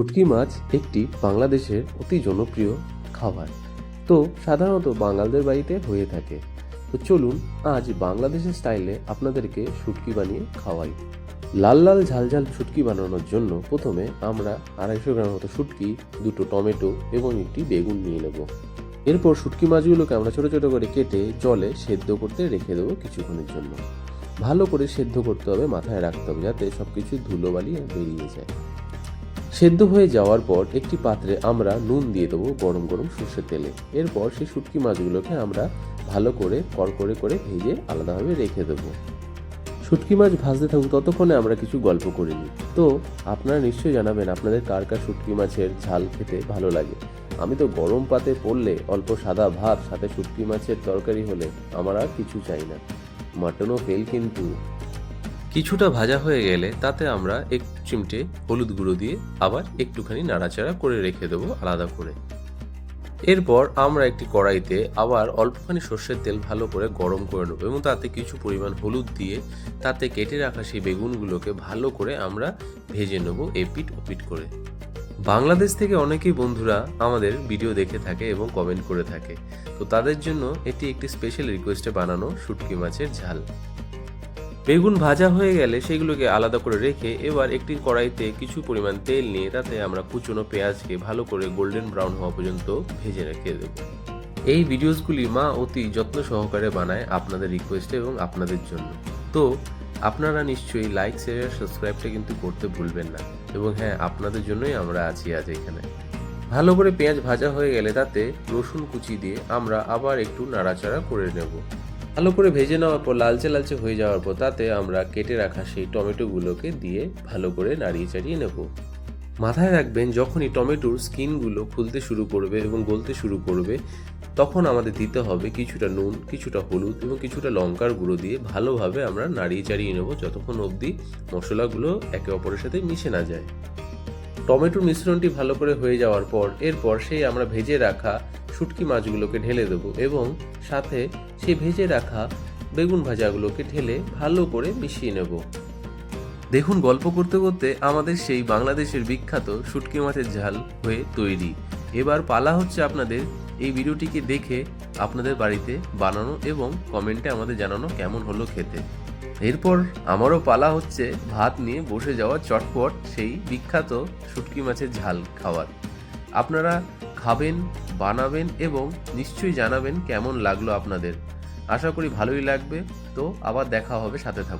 শুটকি মাছ একটি বাংলাদেশের অতি জনপ্রিয় খাবার। তো সাধারণত বাঙালদের বাড়িতে হয়ে থাকে। তো চলুন আজ বাংলাদেশের স্টাইলে আপনাদেরকে শুটকি বানিয়ে খাওয়াই। লাল লাল ঝাল ঝাল শুটকি বানানোর জন্য প্রথমে আমরা আড়াইশো গ্রাম মতো শুটকি, দুটো টমেটো এবং একটি বেগুন নিয়ে নেব। এরপর শুটকি মাছগুলোকে আমরা ছোটো ছোটো করে কেটে জলে সেদ্ধ করতে রেখে দেবো কিছুক্ষণের জন্য। ভালো করে সেদ্ধ করতে হবে, মাথায় রাখতে হবে যাতে সব কিছু ধুলোবালি বেরিয়ে যায়। সেদ্ধ হয়ে যাওয়ার পর একটি পাত্রে আমরা নুন দিয়ে দেবো গরম গরম সর্ষের তেলে। এরপর সেই শুটকি মাছগুলোকে আমরা ভালো করে কড়কড়ে করে ভেজে আলাদাভাবে রেখে দেবো। শুটকি মাছ ভাজতে থাকুক, ততক্ষণে আমরা কিছু গল্প করে নিই। তো, আপনারা নিশ্চয়ই জানাবেন আপনাদের কার কার শুটকি মাছের ঝাল খেতে ভালো লাগে। আমি তো গরম পাতে পড়লে অল্প সাদা ভাত, সাথে শুটকি মাছের তরকারি হলে আমার আর কিছু চাই না। মাটনও ফেল কিন্তু। কিছুটা ভাজা হয়ে গেলে তাতে আমরা এক চিমটে হলুদ গুঁড়ো দিয়ে আবার একটুখানি নাড়াচাড়া করে রেখে দেবো আলাদা করে। এরপর আমরা একটি কড়াইতে আবার অল্পখানি সর্ষের তেল ভালো করে গরম করে নেব এবং তাতে কিছু পরিমাণ হলুদ দিয়ে তাতে কেটে রাখা সেই বেগুনগুলোকে ভালো করে আমরা ভেজে নেব এপিট ওপিট করে। বাংলাদেশ থেকে অনেকেই বন্ধুরা আমাদের ভিডিও দেখে থাকে এবং কমেন্ট করে থাকে। তো তাদের জন্য এটি একটি স্পেশাল রিকোয়েস্টে বানানো শুটকি মাছের ঝাল। বেগুন ভাজা হয়ে গেলে সেগুলোকে আলাদা করে রেখে এবার একটি কড়াইতে কিছু পরিমাণ তেল নিয়ে তাতে আমরা কুচনো পেঁয়াজকে ভালো করে গোল্ডেন ব্রাউন হওয়া পর্যন্ত ভেজে রেখে দেব। এই ভিডিওসগুলি মা অতি যত্ন সহকারে বানায় আপনাদের রিকোয়েস্টে এবং আপনাদের জন্য। তো, আপনারা নিশ্চয়ই লাইক শেয়ার সাবস্ক্রাইবটা কিন্তু করতে ভুলবেন না এবং হ্যাঁ আপনাদের জন্যই আমরা আছি আজ এখানে। ভালো করে পেঁয়াজ ভাজা হয়ে গেলে তাতে রসুন কুচি দিয়ে আমরা আবার একটু নাড়াচাড়া করে নেব। ভালো করে ভেজে নেওয়ার পর, লালচে লালচে হয়ে যাওয়ার পর, তাতে আমরা কেটে রাখা সেই টমেটোগুলোকে দিয়ে ভালো করে নাড়িয়ে চাড়িয়ে নেব। মাথায় রাখবেন, যখনই টমেটোর স্কিনগুলো খুলতে শুরু করবে এবং গলতে শুরু করবে, তখন আমাদের দিতে হবে কিছুটা নুন, কিছুটা হলুদ এবং কিছুটা লঙ্কার গুঁড়ো দিয়ে ভালোভাবে আমরা নাড়িয়ে চাড়িয়ে নেব যতক্ষণ অবধি মশলাগুলো একে অপরের সাথে মিশে না যায়। টমেটোর মিশ্রণটি ভালো করে হয়ে যাওয়ার পর, এরপর সেই আমরা ভেজে রাখা শুটকি মাছগুলোকে ঢেলে দেবো এবং সাথে সে ভেজে রাখা বেগুন ভাজাগুলোকে ঢেলে ভালো করে মিশিয়ে নেব। দেখুন, গল্প করতে করতে আমাদের সেই বাংলাদেশের বিখ্যাত শুটকি মাছের ঝাল হয়ে তৈরি। এবার পালা হচ্ছে আপনাদের এই ভিডিওটিকে দেখে আপনাদের বাড়িতে বানানো এবং কমেন্টে আমাদের জানানো কেমন হলো খেতে। এরপর আমারও পালা হচ্ছে ভাত নিয়ে বসে যাওয়া চটপট সেই বিখ্যাত শুটকি মাছের ঝাল খাওয়ার। আপনারা খাবেন বানাবেন এবং নিশ্চয়ই জানাবেন কেমন লাগল আপনাদের। আশা করি ভালোই লাগবে। তো আবার দেখা হবে সাথে থাকুন।